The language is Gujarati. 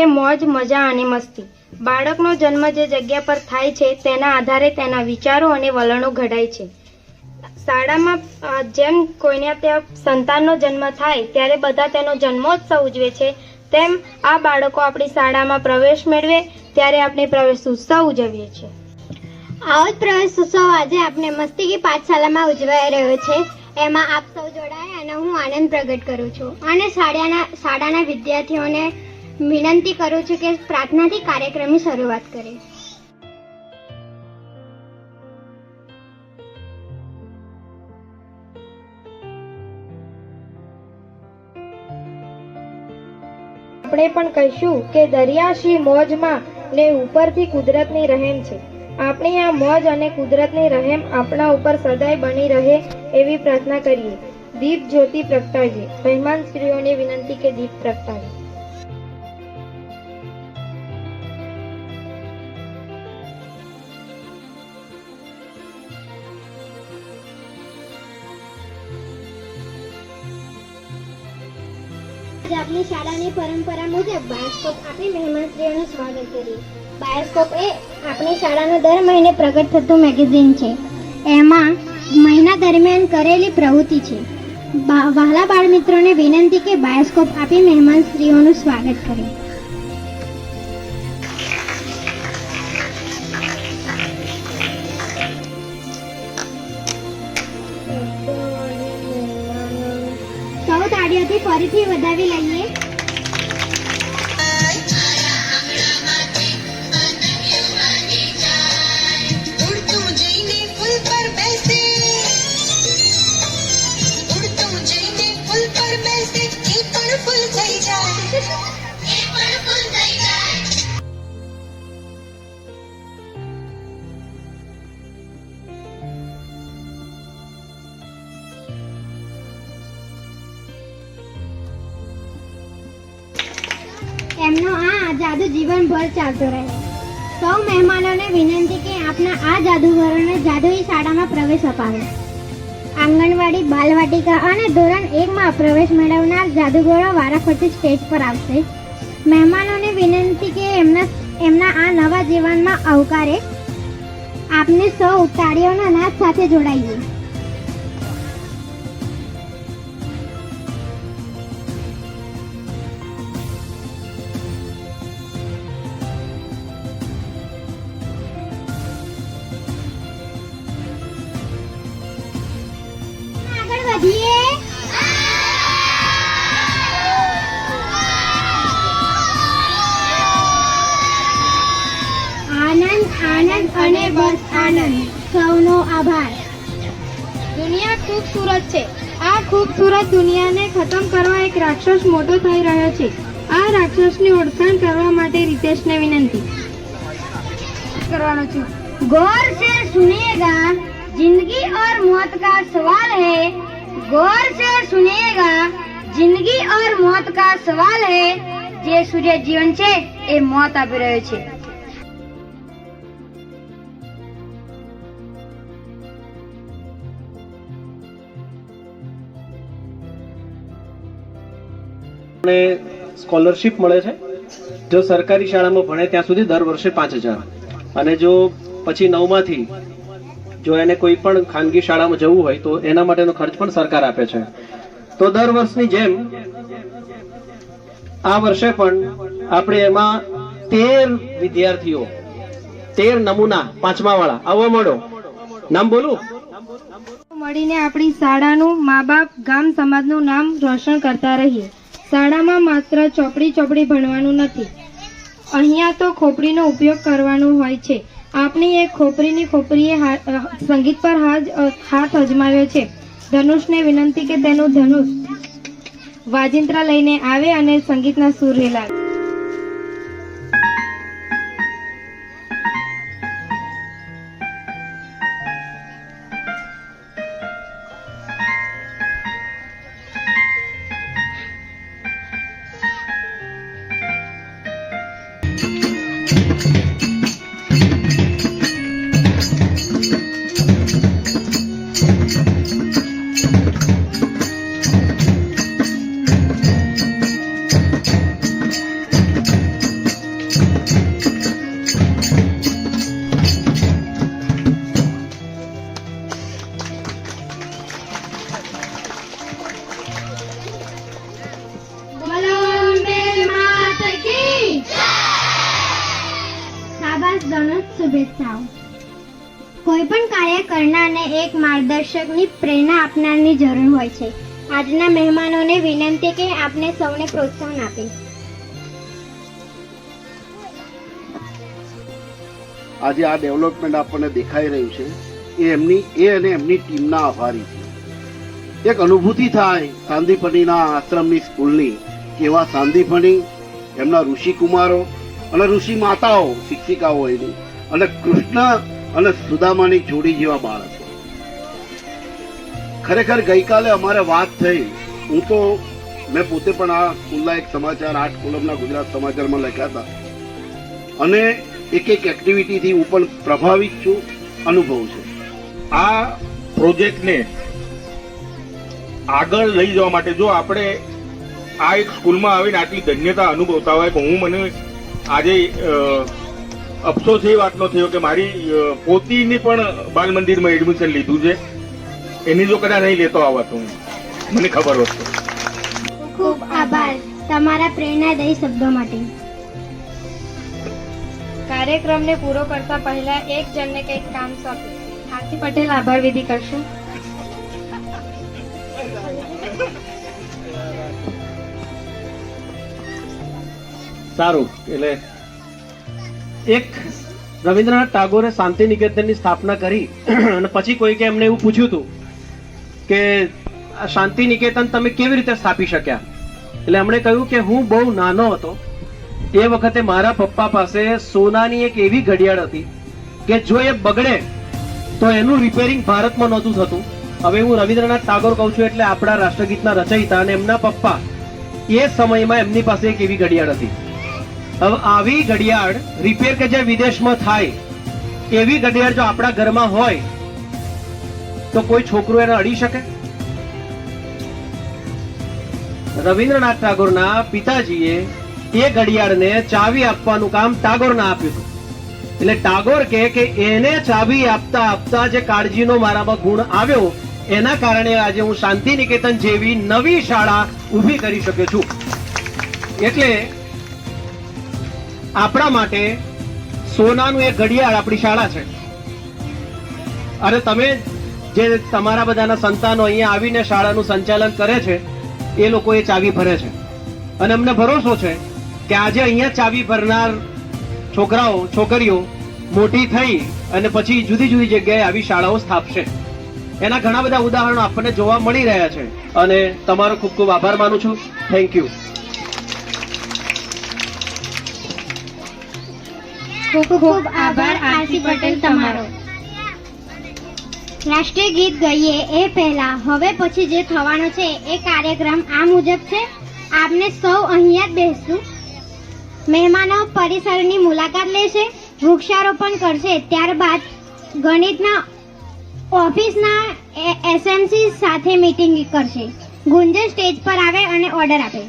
એટલે મોજ, મજા અને મસ્તી. બાળકનો જન્મ જે જગ્યા પર થાય છે, તેના આધારે તેના વિચારો અને વલણો ઘડાય છે. શાળામાં જેમ કોઈને ત્યાં સંતાનનો જન્મ થાય, ત્યારે બધા તેનો જન્મોત્સવ ઉજવે છે, તેમ આ બાળકો આપણી શાળામાં પ્રવેશ મેળવે, ત્યારે આપણે પ્રવેશ ઉત્સવ ઉજવીએ છીએ. આવો જ પ્રવેશ ઉત્સવ આજે આપણે મસ્તીકી પાઠશાલામાં ઉજવાઈ રહ્યો છે. એમાં આપ સૌ જોડાય અને હું આનંદ પ્રગટ કરું છું. અને શાળાના શાળાના વિદ્યાર્થીઓને વિનંતી કરું છું કે પ્રાર્થનાથી કાર્યક્રમની શરૂઆત કરે આપણે પણ કહીશું કે દરિયાશી મોજમાં ને ઉપરથી કુદરતની રહેમ છે. આપણી આ મોજ અને કુદરતની રહેમ આપણા ઉપર સદાય બની રહે એવી પ્રાર્થના કરીએ. દીપ જ્યોતિ પ્રગટાવીએ. મહેમાન સ્ત્રીઓને વિનંતી કે દીપ પ્રગટાવીએ આપણી શાળાની પરંપરા મુજબ બાયોસ્કોપ આપી મહેમાનશ્રીઓનું સ્વાગત કરીએ બાયોસ્કોપ એ આપણી શાળાનું દર મહિને પ્રગટ થતું મેગેઝિન છે. એમાં મહિના દરમિયાન કરેલી પ્રવૃત્તિ છે. વહાલા બાળ મિત્રોને વિનંતી કે બાયોસ્કોપ આપી મહેમાન સ્ત્રીઓનું સ્વાગત કરે. ફરીથી વધાવી લઈએ. આ જાદુ જીવનભર ચાલતો રહે સૌ મહેમાનોને વિનંતી કે આપના આ જાદુગરોને જાદુઈ શાળામાં પ્રવેશ અપાવે. આંગણવાડી, બાલવાટિકા અને ધોરણ એકમાં પ્રવેશ મેળવનાર જાદુગરો વારાફરતી સ્ટેજ પર આવશે. મહેમાનોને વિનંતી કે એમના એમના આ નવા જીવનમાં આવકારે. આપને સૌ તાળીઓના નાદ સાથે જોડાઈએ. આનંદ અને બસ આનંદ. સૌનો આભાર. દુનિયા ખૂબસૂરત છે. આ ખૂબસૂરત દુનિયાને ખતમ કરવા એક રાક્ષસ મોટો થઈ રહ્યો છે. આ રાક્ષસની ઓળખાણ કરવા માટે રીતેશને વિનંતી. કરવાનો છું. ગોર સે સુનેગા. જિંદગી ઓર મોત કા સવાલ હે. ગોર સે સુનેગા. જિંદગી ઓર મોત કા સવાલ હે. જે સૂર્ય જીવન છે એ મોત આપી રહ્યો છે. ને સ્કોલરશિપ મળે છે. જો સરકારી શાળામાં ભણે ત્યાં સુધી દર વર્ષે પાંચ હજાર. અને જો પછી નવમાંથી જો એને કોઈ પણ ખાનગી શાળામાં જવું હોય તો એના માટેનો ખર્ચ પણ સરકાર આપે છે. તો દર વર્ષની જેમ આ વર્ષે પણ આપણે એમાં તેર વિદ્યાર્થીઓ, તેર નમૂના પાંચમા વાળા આવો મળો. નામ બોલું? મળીને આપણી શાળાનું મા બાપ ગામ સમાજનું નામ રોશન કરતા રહીએ. શાળામાં માત્ર ચોપડી ચોપડી ભણવાનું નથી. અહીંયા તો ખોપડીનો ઉપયોગ કરવાનો હોય છે. આપણી એક ખોપરીની ખોપરીએ સંગીત પર હાથ અજમાવ્યો છે. ધનુષને વિનંતી કે તેનું ધનુષ વાજિંત્રા લઈને આવે અને સંગીતના સૂર રેલાવે. કરનારને એક માર્ગદર્શકની પ્રેરણા આપનારની જરૂર હોય છે. આજના મહેમાનોને વિનંતી કે આપને સૌને પ્રોત્સાહન આપે. આજે આ ડેવલપમેન્ટ આપણને દેખાઈ રહ્યું છે. એ એમની, એ અને એમની ટીમના આભારી છે. એક અનુભૂતિ થાય સાંદીપણીના આશ્રમની સ્કૂલની, કે એવા સાંદીપણી એમના ઋષિ કુમારો અને ઋષિ માતાઓ શિક્ષિકાઓ એની અને કૃષ્ણ અને સુદામાની જોડી જેવા બાળકો. ખરેખર ગઈકાલે અમારે વાત થઈ. હું તો, મેં પોતે પણ આ સ્કૂલના એક સમાચાર, આઠ કોલમના ગુજરાત સમાચારમાં લખ્યા હતા. અને એક એક એક્ટિવિટીથી હું પણ પ્રભાવિત છું, અનુભવ છે. આ પ્રોજેક્ટને આગળ લઈ જવા માટે જો આપણે આ એક સ્કૂલમાં આવીને આટલી ધન્યતા અનુભવતા હોય, તો હું મને આજે અફસોસ એ વાતનો થયો કે મારી પોતીની પણ બાલ મંદિરમાં એડમિશન લીધું છે. એની જો કદાચ નહીં લેતો આવત હું. મને ખબર હોત ખૂબ આભાર. તમારા પ્રેરણાદાયી શબ્દો માટે. કાર્યક્રમને પૂરો કરતા પહેલા એક જણને કંઈક કામ સોંપ્યું હાથી પટેલ આભાર વિધિ કરશું. સારું એટલે એક રવિન્દ્રનાથ ટાગોરે શાંતિ નિકેતનની સ્થાપના કરી અને પછી કોઈકે એમને એવું પૂછ્યું હતું કે આ શાંતિ નિકેતન તમે કેવી રીતે સ્થાપી શક્યા? એટલે એમણે કહ્યું કે હું બહુ નાનો હતો. એ વખતે મારા પપ્પા પાસે સોનાની એક એવી ઘડિયાળ હતી કે જો એ બગડે તો એનું રિપેરિંગ ભારતમાં નહોતું થતું. હવે હું રવિન્દ્રનાથ ટાગોર કહું છું એટલે આપણા રાષ્ટ્રગીતના રચયિતા અને એમના પપ્પા એ સમયમાં એમની પાસે એક એવી ઘડિયાળ હતી. હવે આવી ઘડિયાળ રિપેર કે જે વિદેશમાં થાય, એવી ઘડિયાળ જો આપણા ઘરમાં હોય, તો કોઈ છોકરો એને અડી શકે? રવિન્દ્રનાથ ટાગોરના પિતાજીએ એ ઘડિયાળને ચાવી આપવાનું કામ ટાગોરને આપ્યું હતું. એટલે ટાગોર કે એને ચાવી આપતા આપતા જે કાળજીનો મારામાં ગુણ આવ્યો, એના કારણે આજે હું શાંતિ નિકેતન જેવી નવી શાળા ઊભી કરી શક્યો છું. એટલે આપણા માટે સોનાનું એક ઘડિયાળ આપણી શાળા છે. અને તમે જે તમારા બધાના સંતાનો અહીંયા આવીને શાળાનું સંચાલન કરે છે, એ લોકો એ ચાવી ભરે છે. અને અમને ભરોસો છે કે આજે અહીંયા ચાવી ભરનાર છોકરાઓ, છોકરીઓ મોટી થઈ અને પછી જુદી જુદી જગ્યાએ આવી શાળાઓ સ્થાપશે. એના ઘણા બધા ઉદાહરણો આપણને જોવા મળી રહ્યા છે. અને તમારો ખૂબ ખૂબ આભાર માનું છું. થેન્ક યુ ખૂબ ખૂબ આભાર આરસી પટેલ તમારો. રાષ્ટ્રીય ગીત ગઈએ એ પહેલા. હવે પછી જે થવાનો છે એ કાર્યક્રમ આ મુજબ છે. આપને સૌ અહીંયા જ બેસશું મહેમાનો પરિસરની મુલાકાત લેશે, વૃક્ષારોપણ કરશે. ત્યારબાદ ગણિતના ઓફિસના એસએમસી સાથે મીટિંગ કરશે. ગુંજન સ્ટેજ પર આવે અને ઓર્ડર આપે.